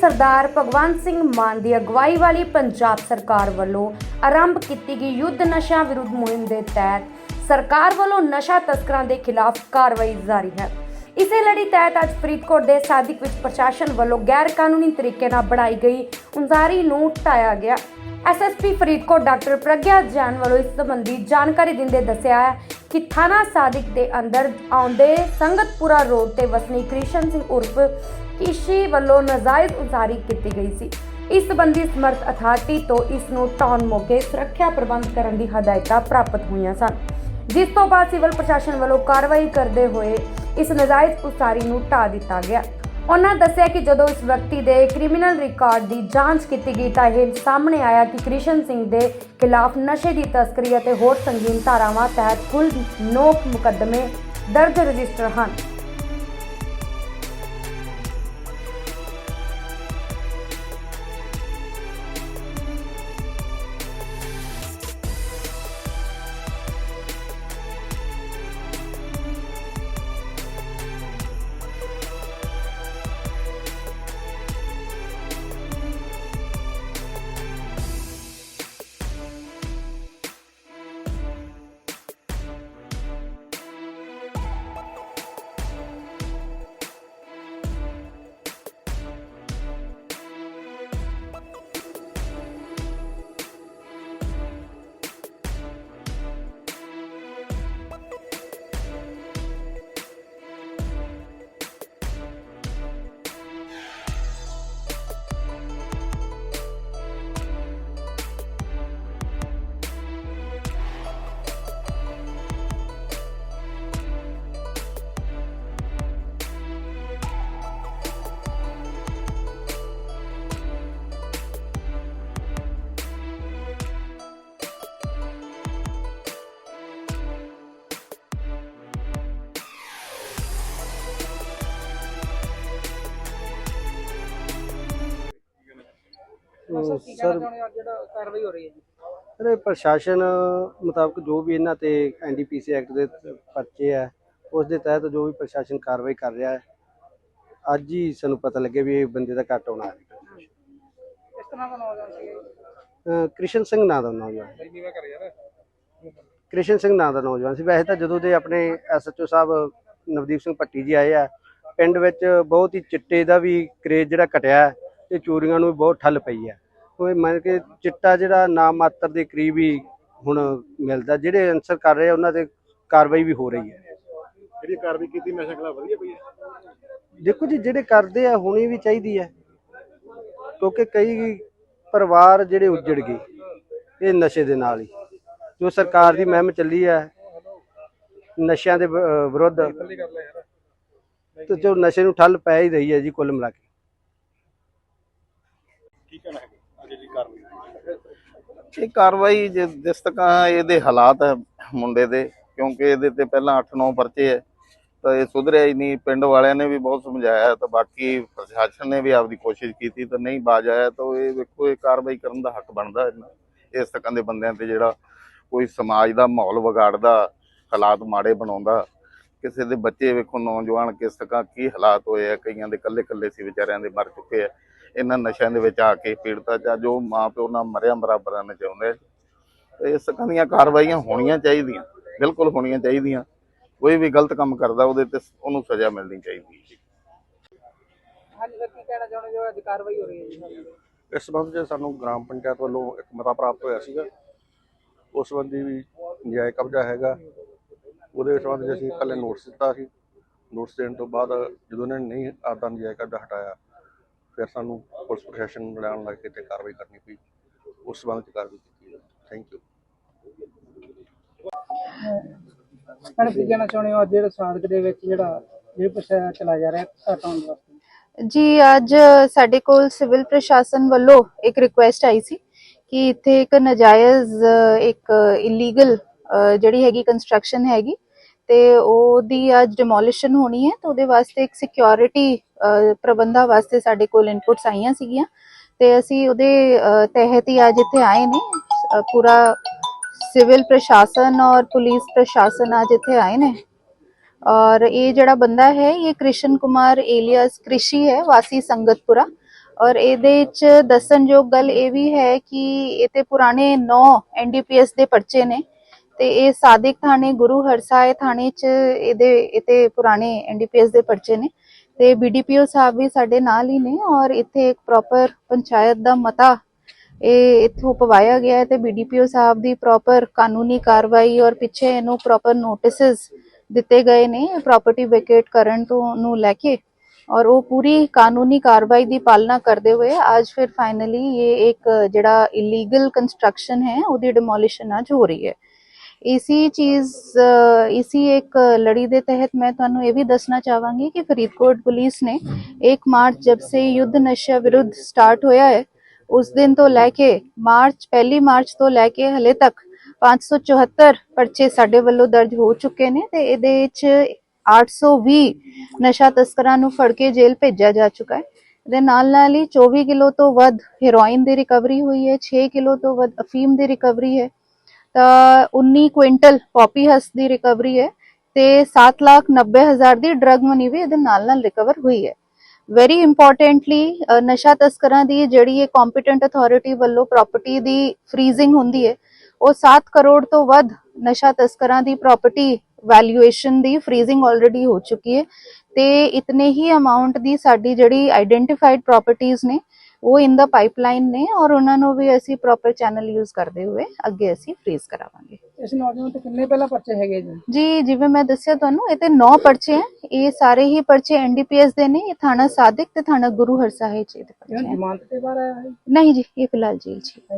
ਸਰਦਾਰ ਭਗਵੰਤ ਸਿੰਘ ਮਾਨ ਦੀ ਅਗਵਾਈ ਵਾਲੀ ਪੰਜਾਬ ਸਰਕਾਰ ਵੱਲੋਂ ਆਰੰਭ ਕੀਤੀ ਗਈ ਯੁੱਧ ਨਸ਼ਾ ਵਿਰੁੱਧ ਮੁਹਿੰਮ ਦੇ ਤਹਿਤ, ਸਰਕਾਰ ਵੱਲੋਂ ਨਸ਼ਾ ਤਸਕਰਾਂ ਦੇ ਖਿਲਾਫ ਕਾਰਵਾਈ ਜਾਰੀ ਹੈ। ਇਸੇ ਲੜੀ ਤਹਿਤ ਅੱਜ ਫਰੀਦਕੋਟ ਦੇ ਸਾਦਿਕ ਵਿੱਚ ਪ੍ਰਸ਼ਾਸਨ ਵੱਲੋਂ ਗੈਰ ਕਾਨੂੰਨੀ ਤਰੀਕੇ ਨਾਲ ਬਣਾਈ ਗਈ ਉਨਜ਼ਾਰੀ ਨੂੰ ਢਾਇਆ ਗਿਆ। ਐਸਐਸਪੀ ਫਰੀਦਕੋਟ ਡਾਕਟਰ ਪ੍ਰਗਿਆ ਜੈਨ ਵੱਲੋਂ ਇਸ ਸੰਬੰਧੀ ਜਾਣਕਾਰੀ ਦਿੰਦੇ ਦੱਸਿਆ ਹੈ ਕਿ ਥਾਣਾ ਸਾਦਿਕ ਦੇ ਅੰਦਰ ਆਉਂਦੇ ਸੰਗਤਪੁਰਾ ਰੋਡ ਤੇ ਵਸਨੀ ਕ੍ਰਿਸ਼ਨ ਸਿੰਘ ਉਰਫ ਕਿਸ਼ੀ ਵੱਲੋਂ ਨਾਜਾਇਜ਼ ਉਸਾਰੀ ਕੀਤੀ ਗਈ ਸੀ। ਇਸ ਸੰਬੰਧੀ ਸਮਰਥ ਅਥਾਰਟੀ ਤੋਂ ਇਸ ਨੂੰ ਢਾਉਣ ਮੌਕੇ ਸੁਰੱਖਿਆ ਪ੍ਰਬੰਧ ਕਰਨ ਦੀ ਹਦਾਇਤਾਂ ਪ੍ਰਾਪਤ ਹੋਈਆਂ ਸਨ। ਜਿਸ ਤੋਂ ਬਾਅਦ ਸਿਵਲ ਪ੍ਰਸ਼ਾਸਨ ਵੱਲੋਂ ਕਾਰਵਾਈ ਕਰਦੇ ਹੋਏ ਇਸ ਨਾਜਾਇਜ਼ ਉਸਾਰੀ ਨੂੰ ਢਾ ਦਿੱਤਾ ਗਿਆ। ਉਹਨਾਂ ਦੱਸਿਆ ਕਿ ਜਦੋਂ ਇਸ ਵਿਅਕਤੀ ਦੇ ਕ੍ਰਿਮੀਨਲ ਰਿਕਾਰਡ ਦੀ ਜਾਂਚ ਕੀਤੀ ਗਈ ਤਾਂ ਇਹ ਸਾਹਮਣੇ ਆਇਆ ਕਿ ਕ੍ਰਿਸ਼ਨ ਸਿੰਘ ਦੇ ਖਿਲਾਫ ਨਸ਼ੇ ਦੀ ਤਸਕਰੀ ਅਤੇ ਹੋਰ ਸੰਗੀਨ ਧਾਰਾਵਾਂ ਤਹਿਤ ਕੁੱਲ 9 ਮੁਕੱਦਮੇ ਦਰਜ ਰਜਿਸਟਰ ਹਨ। ਸਰ ਕੀ ਕਹਿਣਾ ਚਾਹੁੰਦੇ ਹੋ ਅੱਜ ਜਿਹੜਾ ਕਾਰਵਾਈ ਹੋ ਰਹੀ ਹੈ ਜੀ। ਸਰ ਇਹ ਪ੍ਰਸ਼ਾਸਨ ਮੁਤਾਬਕ ਜੋ ਵੀ ਇਹਨਾਂ ਤੇ ਐਨਡੀਪੀਸੀ ਐਕਟ ਦੇ ਪਰਚੇ ਹੈ ਉਸ ਦੇ ਤਹਿਤ ਜੋ ਵੀ ਪ੍ਰਸ਼ਾਸਨ ਕਾਰਵਾਈ ਕਰ ਰਿਹਾ ਹੈ ਅੱਜ ਹੀ ਸਾਨੂੰ ਪਤਾ ਲੱਗਿਆ ਵੀ ਇਹ ਬੰਦੇ ਦਾ ਕੱਟ ਆਉਣਾ ਹੈ। ਇਸ ਤਰ੍ਹਾਂ ਦਾ ਨੌਜਵਾਨ ਸੀ ਅਹ ਕ੍ਰਿਸ਼ਨ ਸਿੰਘ ਨਾਂ ਦਾ ਨੌਜਵਾਨ। ਬਈ ਨੀਵਾ ਕਰ ਯਾਰ? ਕ੍ਰਿਸ਼ਨ ਸਿੰਘ ਨਾਂ ਦਾ ਨੌਜਵਾਨ ਸੀ। ਵੈਸੇ ਤਾਂ ਜਦੋਂ ਦੇ ਆਪਣੇ ਐਸਐਚਓ ਸਾਹਿਬ ਨਵਦੀਪ ਸਿੰਘ ਭੱਟੀ ਜੀ ਆਏ ਆ ਪਿੰਡ ਵਿੱਚ ਬਹੁਤ ਹੀ ਚਿੱਟੇ ਦਾ ਵੀ ਕਰੇਜ਼ ਜਿਹੜਾ ਘਟਿਆ ਹੈ। ਤੇ ਚੋਰੀਆਂ ਨੂੰ ਵੀ ਬਹੁਤ ਠੱਲ ਪਈ ਹੈ। ਉਹ ਮੰਨ ਕੇ ਚਿੱਟਾ ਜਿਹੜਾ ਨਾਮ ਮਾਤਰ ਦੇ ਕਰੀਬ ਹੀ ਹੁਣ ਮਿਲਦਾ ਜਿਹੜੇ ਅਨਸਰ ਕਰ ਰਹੇ ਆ ਉਹਨਾਂ ਤੇ ਕਾਰਵਾਈ ਵੀ ਹੋ ਰਹੀ ਹੈ। ਜਿਹੜੀ ਕਾਰਵਾਈ ਕੀਤੀ ਨਸ਼ਾ ਖਿਲਾਫ ਵਧੀਆ ਪਈ ਹੈ? ਦੇਖੋ ਜੀ ਜਿਹੜੇ ਕਰਦੇ ਆ ਹੋਣੀ ਵੀ ਚਾਹੀਦੀ ਹੈ। ਕਿਉਂਕਿ ਕਈ ਪਰਿਵਾਰ ਜਿਹੜੇ ਉੱਜੜ ਗਏ ਇਹ ਨਸ਼ੇ ਦੇ ਨਾਲ ਹੀ। ਜੋ ਸਰਕਾਰ ਦੀ ਮੁਹਿੰਮ ਚੱਲੀ ਹੈ ਨਸ਼ਿਆਂ ਦੇ ਵਿ- ਅਹ ਵਿਰੁੱਧ ਤੇ ਜੋ ਨਸ਼ੇ ਨੂੰ ਠੱਲ ਪੈ ਹੀ ਰਹੀ ਹੈ ਜੀ ਕੁੱਲ ਮਿਲਾ ਕੇ। ਕੀ ਕਹਿਣਾ ਹੈ ਅੱਜ ਦੀ ਕਾਰਵਾਈ ਇਹ ਕਾਰਵਾਈ ਜਿ- ਜਿਸ ਤਰ੍ਹਾਂ ਇਹਦੇ ਹਾਲਾਤ ਹੈ ਮੁੰਡੇ ਦੇ, ਕਿਉਂਕਿ ਇਹਦੇ ਤੇ ਪਹਿਲਾਂ 8-9 ਪਰਚੇ ਹੈ, ਤਾਂ ਇਹ ਸੁਧਰਿਆ ਹੀ ਨਹੀਂ। ਪਿੰਡ ਵਾਲਿਆਂ ਨੇ ਵੀ ਬਹੁਤ ਸਮਝਾਇਆ, ਤਾਂ ਬਾਕੀ ਪ੍ਰਸ਼ਾਸਨ ਨੇ ਵੀ ਆਪਦੀ ਕੋਸ਼ਿਸ਼ ਕੀਤੀ, ਤਾਂ ਨਹੀਂ ਬਾਜ ਆਇਆ, ਤਾਂ ਇਹ ਵੇਖੋ, ਇਹ ਕਾਰਵਾਈ ਕਰਨ ਦਾ ਹੱਕ ਬਣਦਾ ਇਹਨਾਂ, ਇਸ ਤਰ੍ਹਾਂ ਦੇ ਬੰਦਿਆਂ ਤੇ ਜਿਹੜਾ ਕੋਈ ਸਮਾਜ ਦਾ ਮਾਹੌਲ ਵਿਗਾੜਦਾ, ਹਾਲਾਤ ਮਾੜੇ ਬਣਾਉਂਦਾ। ਕਿਸੇ ਦੇ ਬੱਚੇ ਵੇਖੋ ਨੌਜਵਾਨ ਕਿਸ ਤਰ੍ਹਾਂ ਕੀ ਹਾਲਾਤ ਹੋਏ ਆ ਕਈਆਂ ਦੇ ਕੱਲੇ ਕੱਲੇ ਸੀ ਵਿਚਾਰਿਆਂ ਦੇ ਮਰ ਚੁੱਕੇ ਆ। ਇਹਨਾਂ ਨਸ਼ਿਆਂ ਦੇ ਵਿੱਚ ਆ ਕੇ ਪੀੜਤਾ ਜਾਂ ਜੋ ਮਾਂ ਪਿਓ ਨਾਲ ਮਰਿਆ ਬਰਾਬਰਾਂ ਨੇ ਚਾਹੁੰਦੇ ਇਸ ਤਰ੍ਹਾਂ ਦੀਆਂ ਕਾਰਵਾਈਆਂ ਹੋਣੀਆਂ ਚਾਹੀਦੀਆਂ ਬਿਲਕੁਲ ਹੋਣੀਆਂ ਚਾਹੀਦੀਆਂ। ਕੋਈ ਵੀ ਗਲਤ ਕੰਮ ਕਰਦਾ ਉਹਦੇ ਤੇ ਉਹਨੂੰ ਸਜ਼ਾ ਮਿਲਣੀ ਚਾਹੀਦੀ ਹੈ ਹਾਂਜੀ ਸਰ ਕੀ ਕਹਿਣਾ ਚਾਹੁੰਦੇ ਹੋ ਅੱਜ ਕਾਰਵਾਈ ਹੋ ਰਹੀ ਹੈ ਜੀ ਇਸ ਸੰਬੰਧ 'ਚ ਸਾਨੂੰ ਗ੍ਰਾਮ ਪੰਚਾਇਤ ਵੱਲੋਂ ਇੱਕ ਮਤਾ ਪ੍ਰਾਪਤ ਹੋਇਆ ਸੀਗਾ। ਉਸ ਸੰਬੰਧੀ ਵੀ ਨਜਾਇਜ਼ ਕਬਜ਼ਾ ਹੈਗਾ। ਉਹਦੇ ਸੰਬੰਧ 'ਚ ਅਸੀਂ ਪਹਿਲੇ ਨੋਟਿਸ ਦਿੱਤਾ ਸੀ। ਨੋਟਿਸ ਦੇਣ ਤੋਂ ਬਾਅਦ ਜਦੋਂ ਇਹਨਾਂ ਨੇ ਨਹੀਂ ਆਪਦਾ ਨਜਾਇਜ਼ ਕਬਜ਼ਾ ਹਟਾਇਆ ਫਿਰ ਸਾਨੂੰ ਪੁਲਿਸ ਪ੍ਰਸ਼ਾਸਨ ਨੂੰ ਲੈਣ ਲੱਗ ਕੇ ਤੇ ਕਾਰਵਾਈ ਕਰਨੀ ਪਈ। ਉਸ ਸੰਬੰਧ 'ਚ ਕਾਰਵਾਈ ਕੀਤੀ ਥੈਂਕ ਯੂ ਮੈਡਮ ਕੀ ਕਹਿਣਾ ਚਾਹੁੰਦੇ ਹੋ? ਅੱਜ ਜਿਹੜਾ ਸਾਦਕ ਦੇ ਵਿੱਚ ਜਿਹੜਾ ਇਹ ਪ੍ਰਸ਼ਾਸਨ ਚਲਾ ਜਾ ਰਿਹਾ ਹਟਾਉਣ ਵਾਸਤੇ? ਜੀ ਅੱਜ ਸਾਡੇ ਕੋਲ ਸਿਵਲ ਪ੍ਰਸ਼ਾਸਨ ਵੱਲੋਂ ਇੱਕ ਰਿਕੁਐਸਟ ਆਈ ਸੀ ਕਿ ਇੱਥੇ ਇੱਕ ਨਜਾਇਜ਼ ਇੱਕ ਇਲੀਗਲ ਜਿਹੜੀ ਹੈਗੀ ਕੰਸਟਰਕਸ਼ਨ ਹੈਗੀ ਤੇ ਉਹਦੀ ਅੱਜ ਡਿਮੋਲਿਸ਼ਨ ਹੋਣੀ ਹੈ, ਤੇ ਉਹਦੇ ਵਾਸਤੇ ਇੱਕ ਸਿਕਿਉਰਿਟੀ ਪ੍ਰਬੰਧਾ ਵਾਸਤੇ ਸਾਡੇ ਕੋਲ ਇਨਪੁਟਸ ਆਈਆਂ ਸੀਗੀਆਂ। ਤੇ ਅਸੀਂ ਉਹਦੇ ਤਹਿਤ ਹੀ ਅੱਜ ਇੱਥੇ ਆਏ ਨੇ। ਪੂਰਾ ਸਿਵਲ ਪ੍ਰਸ਼ਾਸਨ ਔਰ ਪੁਲਿਸ ਪ੍ਰਸ਼ਾਸਨ ਅੱਜ ਇੱਥੇ ਆਏ ਨੇ। ਔਰ ਇਹ ਜਿਹੜਾ ਬੰਦਾ ਹੈ, ਇਹ ਕ੍ਰਿਸ਼ਨ ਕੁਮਾਰ ਏਲੀਅਸ ਕ੍ਰਿਸ਼ੀ ਹੈ, ਵਾਸੀ ਸੰਗਤਪੁਰਾ। ਔਰ ਇਹਦੇ 'ਚ ਦੱਸਣਯੋਗ ਗੱਲ ਇਹ ਵੀ ਹੈ ਕਿ ਇਹ ਤੇ ਪੁਰਾਣੇ 9 ਐਨਡੀਪੀਐਸ ਦੇ ਪਰਚੇ ਨੇ। ਤੇ ਇਹ ਸਾਦਿਕ ਥਾਣੇ ਗੁਰੂ ਹਰਸਾਏ ਥਾਣੇ ਚ ਇਹਦੇ ਇਹ ਤੇ ਪੁਰਾਣੇ ਐਨਡੀਪੀਐਸ ਦੇ ਪਰਚੇ ਨੇ। ਤੇ ਬੀਡੀਪੀਓ ਸਾਹਿਬ ਵੀ ਸਾਡੇ ਨਾਲ ਹੀ ਨੇ ਔਰ ਇੱਥੇ ਇੱਕ ਪ੍ਰੋਪਰ ਪੰਚਾਇਤ ਦਾ ਮਤਾ ਇਹ ਇੱਥੋਂ ਪਵਾਇਆ ਗਿਆ ਹੈ ਤੇ ਬੀਡੀਪੀਓ ਸਾਹਿਬ ਦੀ ਪ੍ਰੋਪਰ ਕਾਨੂੰਨੀ ਕਾਰਵਾਈ ਔਰ ਪਿੱਛੇ ਇਹਨੂੰ ਪ੍ਰੋਪਰ ਨੋਟਿਸਸ ਦਿੱਤੇ ਗਏ ਨੇ ਪ੍ਰਾਪਰਟੀ ਵੈਕੇਟ ਕਰਨ ਤੋਂ ਨੂੰ ਲੈ ਕੇ। ਔਰ ਉਹ ਪੂਰੀ ਕਾਨੂੰਨੀ ਕਾਰਵਾਈ ਦੀ ਪਾਲਣਾ ਕਰਦੇ ਹੋਏ ਅੱਜ ਫਿਰ ਫਾਈਨਲੀ ਇਹ ਇੱਕ ਜਿਹੜਾ ਇਲੀਗਲ ਕੰਸਟਰਕਸ਼ਨ ਹੈ, ਉਹਦੀ ਡਿਮੋਲੀਸ਼ਨ ਅੱਜ ਹੋ ਰਹੀ ਹੈ। ਇਸੀ ਚੀਜ਼, ਇਸੀ ਇੱਕ ਲੜੀ ਦੇ ਤਹਿਤ ਮੈਂ ਤੁਹਾਨੂੰ ਇਹ ਵੀ ਦੱਸਣਾ ਚਾਹਾਂਗੀ ਕਿ ਫਰੀਦਕੋਟ ਪੁਲਿਸ ਨੇ 1 ਮਾਰਚ ਜਬ ਸੇ ਯੁੱਧ ਨਸ਼ਾ ਵਿਰੁੱਧ ਸਟਾਰਟ ਹੋਇਆ ਹੈ, ਉਸ ਦਿਨ ਤੋਂ ਲੈ ਕੇ ਮਾਰਚ, ਪਹਿਲੀ ਮਾਰਚ ਤੋਂ ਲੈ ਕੇ ਹਲੇ ਤੱਕ 574 ਪਰਚੇ ਸਾਡੇ ਵੱਲੋਂ ਦਰਜ ਹੋ ਚੁੱਕੇ ਨੇ ਤੇ ਇਹਦੇ ਵਿੱਚ 820 ਨਸ਼ਾ ਤਸਕਰਾਂ ਨੂੰ ਫੜ ਕੇ ਜੇਲ੍ਹ ਭੇਜਿਆ ਜਾ ਚੁੱਕਾ ਹੈ। ਦੇ ਨਾਲ ਨਾਲ ਹੀ 24 ਕਿਲੋ ਤੋਂ ਵੱਧ ਹੀਰੋਇਨ ਦੀ ਰਿਕਵਰੀ ਹੋਈ ਹੈ 6 ਕਿਲੋ ਤੋਂ ਵੱਧ ਅਫੀਮ ਦੀ ਰਿਕਵਰੀ ਹੈ। 19 ਕੁਇੰਟਲ ਪੌਪੀ ਹਸ ਦੀ ਰਿਕਵਰੀ ਹੈ ਤੇ 7 ਲੱਖ 90 ਹਜ਼ਾਰ ਦੀ ਡਰਗ ਮਨੀ ਵੀ ਇਹਦੇ ਨਾਲ ਨਾਲ ਰਿਕਵਰ ਹੋਈ ਹੈ। ਵੈਰੀ ਇੰਪੋਰਟੈਂਟਲੀ ਨਸ਼ਾ ਤਸਕਰਾਂ ਦੀ ਜਿਹੜੀ ਇਹ ਕੰਪੀਟੈਂਟ ਅਥਾਰਟੀ ਵੱਲੋਂ ਪ੍ਰਾਪਰਟੀ ਦੀ ਫ੍ਰੀਜ਼ਿੰਗ ਹੁੰਦੀ ਹੈ, ਉਹ 7 ਕਰੋੜ ਤੋਂ ਵੱਧ ਨਸ਼ਾ ਤਸਕਰਾਂ ਦੀ ਪ੍ਰਾਪਰਟੀ ਵੈਲਿਊਏਸ਼ਨ ਦੀ ਫ੍ਰੀਜ਼ਿੰਗ ਆਲਰੇਡੀ ਹੋ ਚੁੱਕੀ ਹੈ ਤੇ ਇਤਨੇ ਹੀ ਅਮਾਉਂਟ ਦੀ ਸਾਡੀ ਜਿਹੜੀ ਆਈਡੈਂਟੀਫਾਈਡ ਪ੍ਰਾਪਰਟੀਆਂ ਨੇ ਉਹ ਇਨ ਦਾ ਪਾਈਪਲਾਈਨ ਨੇ ਔਰ ਉਹਨਾਂ ਨੂੰ ਵੀ ਅਸੀਂ ਪ੍ਰੋਪਰ ਚੈਨਲ ਯੂਜ਼ ਕਰਦੇ ਹੋਏ ਅੱਗੇ ਅਸੀਂ ਫ੍ਰੀਜ਼ ਕਰਾਵਾਂਗੇ। ਇਸ ਨੌਜਵਾਨ ਤੇ ਕਿੰਨੇ ਪਹਿਲਾਂ ਪਰਚੇ ਹੈਗੇ ਜੀ? ਜੀ ਜਿਵੇਂ ਮੈਂ ਦੱਸਿਆ ਤੁਹਾਨੂੰ ਇਹ ਤੇ 9 ਪਰਚੇ ਹੈ। ਇਹ ਸਾਰੇ ਹੀ ਪਰਚੇ ਐਨਡੀਪੀਐਸ ਦੇ ਨੇ ਇਹ ਥਾਣਾ ਸਾਦਿਕ ਤੇ ਥਾਣਾ ਗੁਰੂ ਹਰਸਾਹਿਬ ਜੀ ਦੇ ਪਰਚੇ ਇਹਨਾਂ ਹੈ। ਜ਼ਮਾਨਤ ਤੇ ਬਾਹਰ ਆਇਆ ਹੈ? ਨਹੀਂ ਜੀ ਇਹ ਫਿਲਹਾਲ ਜੇਲ੍ਹ 'ਚ ਹੀ ਹੈ।